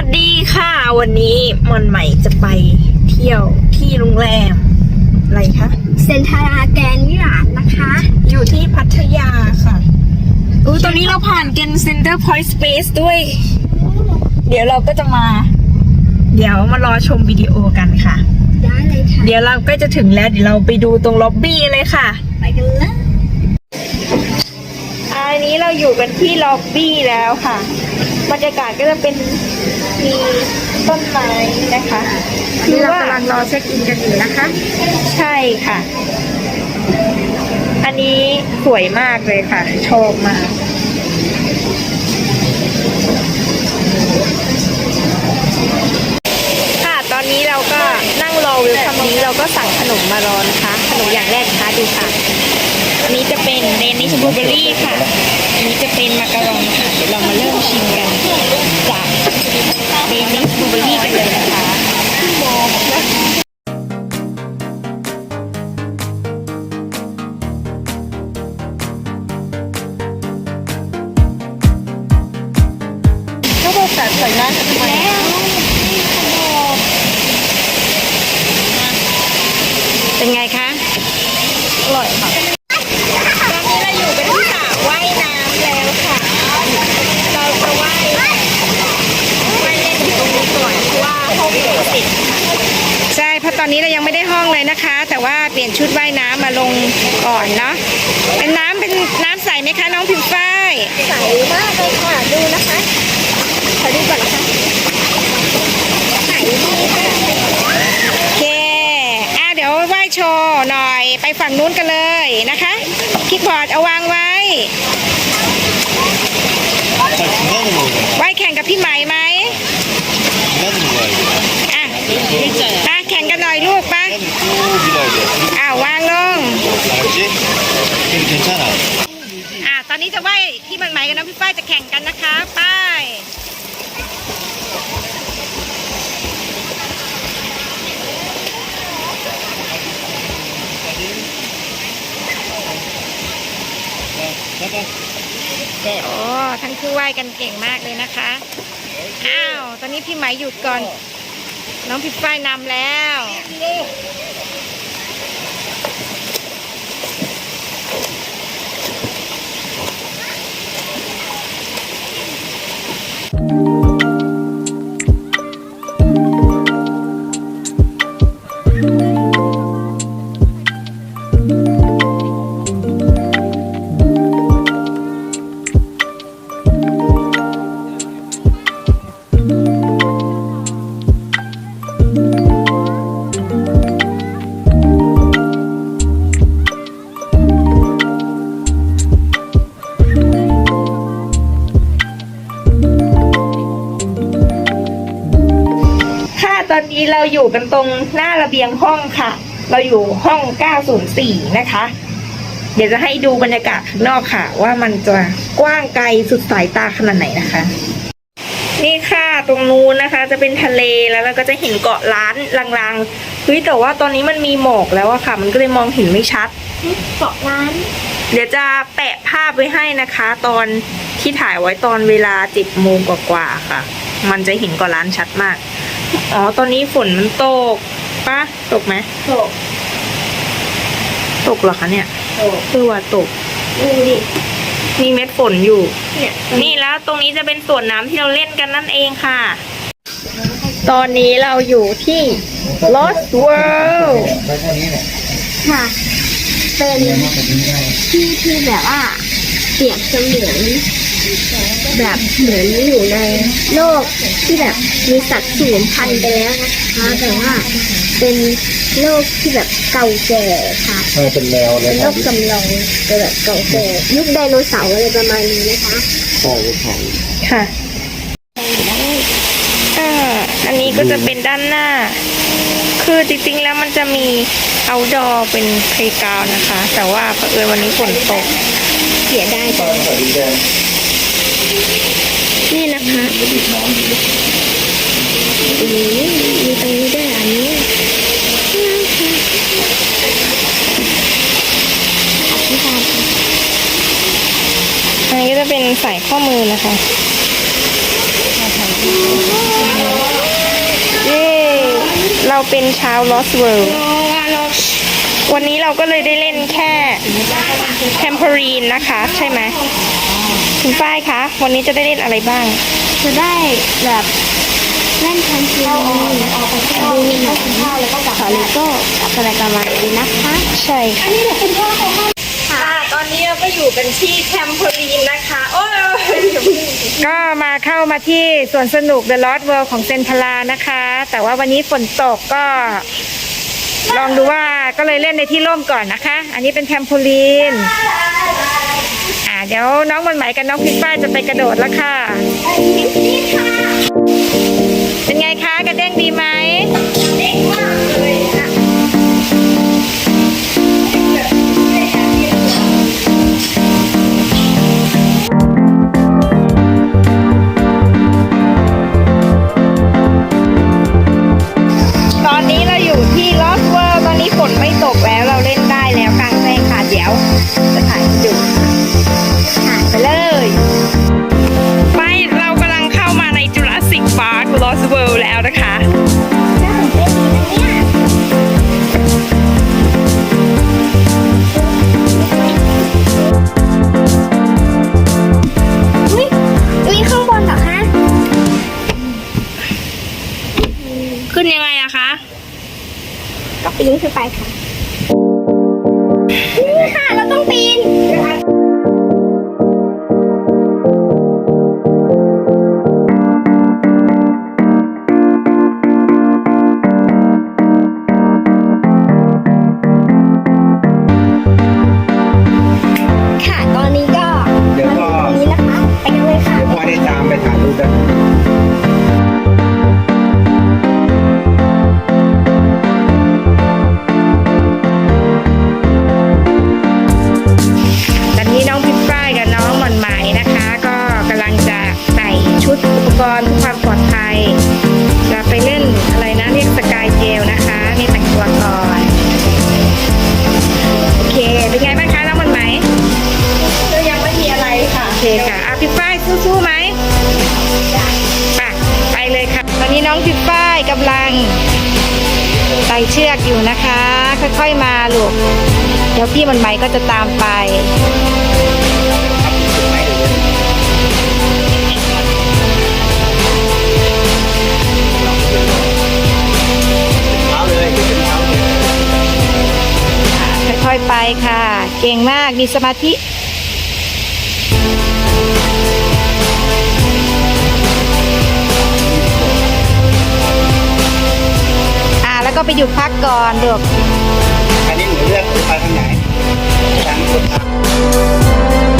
วัสดีค่ะ วันนี้มอนใหม่จะไปเที่ยวที่โรงแรม อะไรคะเซนทาราแกรนด์วิลาดนะคะ อยู่ที่พัทยาค่ะอู้ตอนนี้เราผ่านเกนเซ็นเตอร์พอยต์สเปซด้วย เดี๋ยวเราก็จะมา เดี๋ยวมารอชมวิดีโอกันค่ะ ได้เลยค่ะ เดี๋ยวเราก็จะถึงแล้วเดี๋ยวเราไปดูตรงล็อบบี้เลยค่ะ ไปกันเลยอั นนี้เราอยู่กันที่ล็อบบี้แล้วค่ะ บรรยากาศก็จะเป็นมีต้นไม้นะคะนี่เรากำลังรอเช็คอินกันอยู่นะคะ ใช่ค่ะ อันนี้สวยมากเลยค่ะ ชอบมากค่ะ ตอนนี้เราก็นั่งรอวิวคัมนี้เราก็สั่งขนมมารอนะคะ บลูเบอร์รี่ค่ะ อันนี้จะเป็นมาการองค่ะ เดี๋ยวเรามาเริ่มชิมกัน อนนี้เรายังไม่ได้ห้องเลยนะคะ แต่ว่าเปลี่ยนชุดว่ายน้ำมาลงก่อนเนาะเป็นน้ำเป็นน้ำใสไหมคะ น้องผิวพ์ฝ้ายใสมากเลยค่ะดูนะคะขอดูก่อนนะคะใสมากโอเคอเดี๋ยวว่ายโชว์หน่อยไปฝั่งนู้นกันเลยนะคะคิกบอร์ดเอาวางไว้ว่ายแข่งกับพี่ไหมไหมอะ กันหน่อยลูกปะอ้าววางลง อ่าตอนนี้จะไหวที่มันหมายกันนะพี่ป้ายจะแข่งกันนะคะ ป้ายโอ้ทั้งคู่ไหวกันเก่งมากเลยนะคะ อ้าว ตอนนี้พี่หมายหยุดก่อน น้องพี่ป้ายนำแล้ว ตอนนี้เราอยู่กันตรงหน้าระเบียงห้องค่ะ เราอยู่ห้อง 904 นะคะ เดี๋ยวจะให้ดูบรรยากาศข้างนอกค่ะ ว่ามันจะกว้างไกลสุดสายตาขนาดไหนนะคะ นี่ค่ะตรงนู้นนะคะ จะเป็นทะเลแล้วเราก็จะเห็นเกาะล้านลางๆเฮ้ยแต่ว่าตอนนี้มันมีหมอกแล้วอะค่ะ มันก็เลยมองเห็นไม่ชัดเกาะร้าน เดี๋ยวจะแปะภาพไว้ให้นะคะ ตอนที่ถ่ายไว้ตอนเวลาเจ็ดโมงกว่าๆค่ะ มันจะเห็นเกาะล้านชัดมาก อ๋อ ตอนนี้ฝนมันตกปะตกไหมโกะตกเหรอคะเนี่ยโกะคือว่าตกดูดิมีเม็ดฝนอยู่ เนี่ย นี่แล้วตรงนี้จะเป็นส่วนน้ำที่เราเล่นกันนั่นเองค่ะ ตอนนี้เราอยู่ที่ Lost World ค่ะ เป็นที่ที่แบบว่าเปรียบเสมือน แบบเหมือนอยู่ในโลกที่แบบมีสัตว์สูญพันธุ์ไปแล้วนะคะแต่ว่าเป็นโลกที่แบบเก่าแก่ค่ะเป็นแนวเลเป็ยนคโลรับกจำลองเป็นแบบเก่าแก่ยุคไดโนเสาร์อะไรประมาณนี้นะคะ ของของค่ะอ่าอันนี้ก็จะเป็นด้านหน้า คือจริงๆแล้วมันจะมี outdoor เป็น playground นะคะ แต่ว่าเผอิญวันนี้ฝนตก เสียดายจังดินแดง นี่นะคะโอ้มีตรงนี้ด้วยอันนี้อันนี้ก็จะเป็นใส่ข้อมือนะคะเย้เราเป็นชาวลอสเวิร์ล วันนี้เราก็เลยได้เล่นแค่เทมเพอรีนนะคะ ใช่ไหมคุณฝ้ายคะวันนี้จะได้เล่นอะไรบ้าง จะได้แบบเล่นทันทีดูหนังแล้วก็ขอเลโก้กับอะไรประมาณนี้นะคะ ใช่ค่ะค่ะตอนนี้เราก็อยู่กันที่แทมเพอรีนนะคะโอ้ยก็มาเข้ามาที่สวนสนุก The Lost World ของเซนทรานะคะ แต่ว่าวันนี้ฝนตกก็ ลองดูว่าก็เลยเล่นในที่ร่มก่อนนะคะ อันนี้เป็นแทมโพลีน อ่าเดี๋ยวน้องมันไหมกับน้องพิซฟ้าจะไปกระโดดแล้วค่ะ ปีนขึ้นไปค่ะ นี่ค่ะ เราต้องปีน เชือกอยู่นะคะ ค่อยๆมาลูก เดี๋ยวพี่มันไหมก็จะตามไปค่อยๆไปค่ะ เก่งมากมีสมาธิ ก็ไปหยุดพักก่อนลูกอันนี้หนูเลือกไปทางไหนทางสุดทาง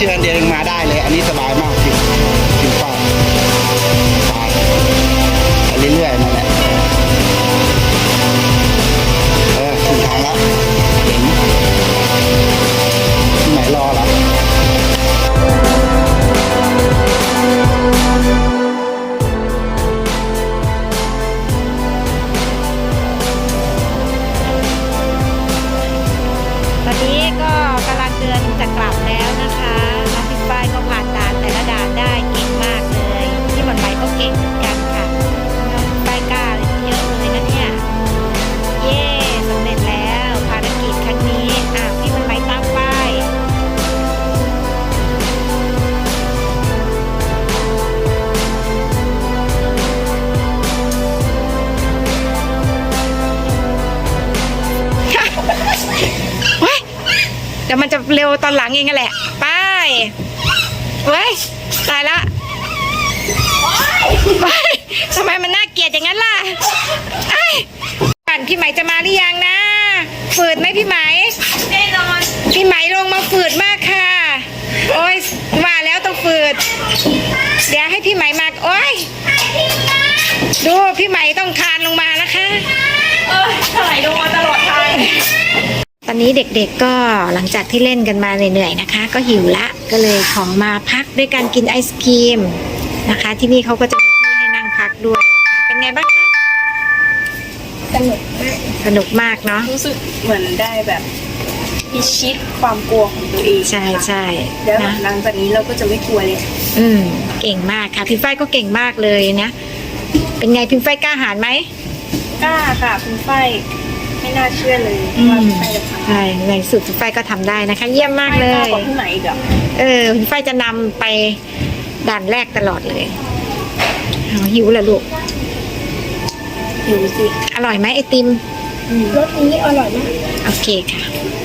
ยืดเดี๋ยวมันจะเร็วตอนหลังเองกัแหละ ไปเว้ยตายละไปทำไมมันน่าเกลียดอย่างนั้นล่ะไอ้ปั่นพี่ไหมจะมาหรือยังนะ ฝืดไหมพี่ไหมแน่นอน พี่ไหมลงมาฝืดมากค่ะ โอ้ยมาแล้วต้องฝืด เดี๋ยวให้พี่ไหมมาโอ้ยดูพี่ไหมต้องคานลงมานะคะ เออไหลลงมาตลอดทาง อนนี้เด็กๆก็หลังจากที่เล่นกันมาเหนื่อยๆนะคะ ก็หิวละก็เลยขอมาพักด้วยการกินไอศครีมนะคะ ที่นี่เขาก็จะมีที่ให้นั่งพักด้วยนะคะเป็นไงบ้างคะสนุกมากสนุกมากเนาะรู้สึกเหมือนได้แบบพิชิตความกลัวของตัวเองใช่ใช่แล้วนะหลังจากนี้เราก็จะไม่กลัวเลยอืมเก่งมากค่ะพิมพ์ฝ้ายก็เก่งมากเลยนะ เป็นไงพิมพ์ฝ้ายกล้าหาญไหมกล้าค่ะคุณไฟ ไม่น่าเชื่อเลยอืว่ามคุณไฟจะทำใช่ในสุดพิมพ์ฝ้ายก็ทำได้นะคะ เยี่ยมมากไฟเลกล้ายกว่าที่ไหนอีกอะเออพิมพ์ฝ้ายจะนำไปด่านแรกตลอดเลยเอาหิวเหรอลูก หิวสิอร่อยไหมไอติม รสนี้อร่อยมาก โอเคค่ะอ